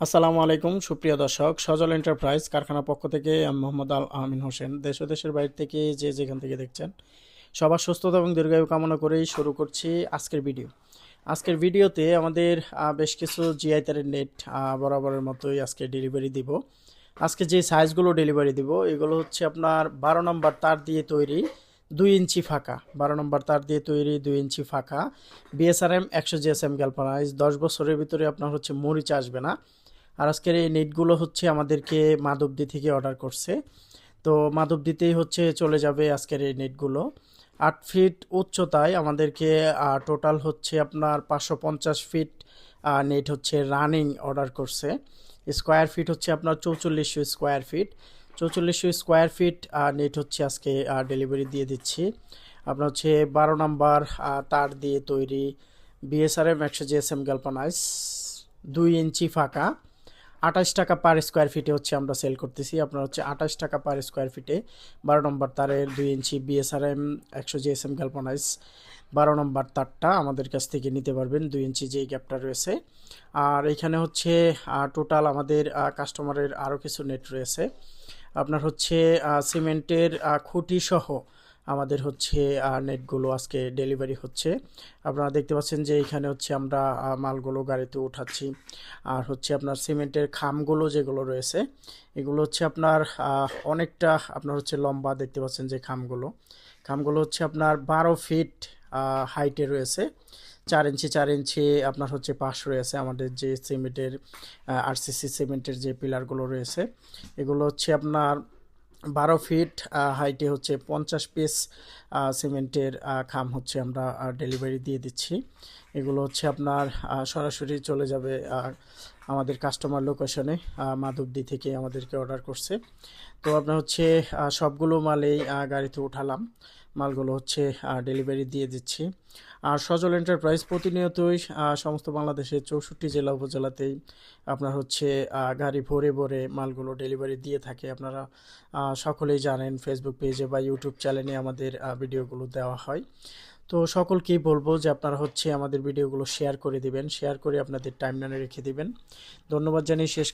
আসসালামু আলাইকুম, সুপ্রিয় দর্শক। সজল এন্টারপ্রাইজ কারখানা পক্ষ থেকে আমি মোহাম্মদ আল আমিন হোসেন। দেশ ও দেশের বাইরে থেকে যে যেখান থেকে দেখছেন, সবার সুস্থতা এবং দীর্ঘায়ু কামনা করেই শুরু করছি আজকের ভিডিও। আজকের ভিডিওতে আমাদের বেশ কিছু জিআই তারের নেট বরাবরের মতোই আজকে ডেলিভারি দিব। আজকে যে সাইজগুলো ডেলিভারি দিব, এগুলো হচ্ছে আপনার বারো নম্বর তার দিয়ে তৈরি দুই ইঞ্চি ফাঁকা। বারো নম্বর তার দিয়ে তৈরি দুই ইঞ্চি ফাঁকা। বিএসআরএম একশো জিএসএম গ্যালপানাইজ দশ বছরের ভিতরে আপনার হচ্ছে মরিচ আসবে না। আর আজকের এই নেটগুলো হচ্ছে আমাদেরকে মাধবদী থেকে অর্ডার করছে। তো মাধবদীতেই হচ্ছে চলে যাবে আজকের এই নেটগুলো। আট ফিট উচ্চতায় আমাদেরকে টোটাল হচ্ছে আপনার পাঁচশো পঞ্চাশ ফিট নেট হচ্ছে রানিং অর্ডার করছে। স্কোয়ার ফিট হচ্ছে আপনার চৌচল্লিশশো স্কোয়ার ফিট চৌচল্লিশশো স্কোয়ার ফিট নেট হচ্ছে আজকে ডেলিভারি দিয়ে দিচ্ছি। আপনার হচ্ছে বারো নাম্বার তার দিয়ে তৈরি বিএসআরএম একশো জিএসএম গ্যালপানাইজ দুই ইঞ্চি ফাঁকা। আঠাশ টাকা পার স্কোয়ার ফিটে হচ্ছে আমরা সেল করতেছি। আপনার হচ্ছে আঠাশ টাকা পার স্কোয়ার ফিটে বারো নম্বর তারের দুই ইঞ্চি বিএসআরএম একশো জিএসএম গ্যালপানাইজ বারো নম্বর তারটা আমাদের কাছ থেকে নিতে পারবেন, দুই ইঞ্চি যেই গ্যাপটা রয়েছে। আর এখানে হচ্ছে টোটাল আমাদের কাস্টমারের আরও কিছু নেট রয়েছে। আপনার হচ্ছে সিমেন্টের খুঁটি সহ আমাদের হচ্ছে নেটগুলো আজকে ডেলিভারি হচ্ছে। আপনারা দেখতে পাচ্ছেন যে এখানে হচ্ছে আমরা মালগুলো গাড়িতে উঠাচ্ছি। আর হচ্ছে আপনার সিমেন্টের খামগুলো যেগুলো রয়েছে, এগুলো হচ্ছে আপনার অনেকটা আপনার হচ্ছে লম্বা দেখতে পাচ্ছেন যে খামগুলো। খামগুলো হচ্ছে আপনার বারো ফিট হাইটে রয়েছে। চার ইঞ্চি চার ইঞ্চি আপনার হচ্ছে পাশ রয়েছে আমাদের যে সিমেন্টের আরসিসি সিমেন্টের যে পিলারগুলো রয়েছে। এগুলো হচ্ছে আপনার বারো ফিট হাইটে হচ্ছে পঞ্চাশ পিস সিমেন্টের খাম হচ্ছে আমরা ডেলিভারি দিয়ে দিচ্ছি। এগুলো হচ্ছে আপনার সরাসরি চলে যাবে আমাদের কাস্টমার লোকেশনে মাধবদী থেকে আমাদেরকে অর্ডার করছে। তো আপনার হচ্ছে সবগুলো মালেই গাড়িতে উঠালাম। মালগুলো হচ্ছে ডেলিভারি দিয়ে দিচ্ছি। আর সজল এন্টারপ্রাইজ প্রতিনিয়তই সমস্ত বাংলাদেশের চৌষট্টি জেলা উপজেলাতেই আপনার হচ্ছে গাড়ি ভরে ভরে মালগুলো ডেলিভারি দিয়ে থাকে। আপনারা সকলেই জানেন ফেসবুক পেজে বা ইউটিউব চ্যানেলে আমাদের ভিডিওগুলো দেওয়া হয়। তো সকলকেই বলব যে আপনারা হচ্ছে আমাদের ভিডিওগুলো শেয়ার করে দিবেন। শেয়ার করে আপনাদের টাইমলাইনে রেখে দিবেন। ধন্যবাদ জানিয়ে শেষ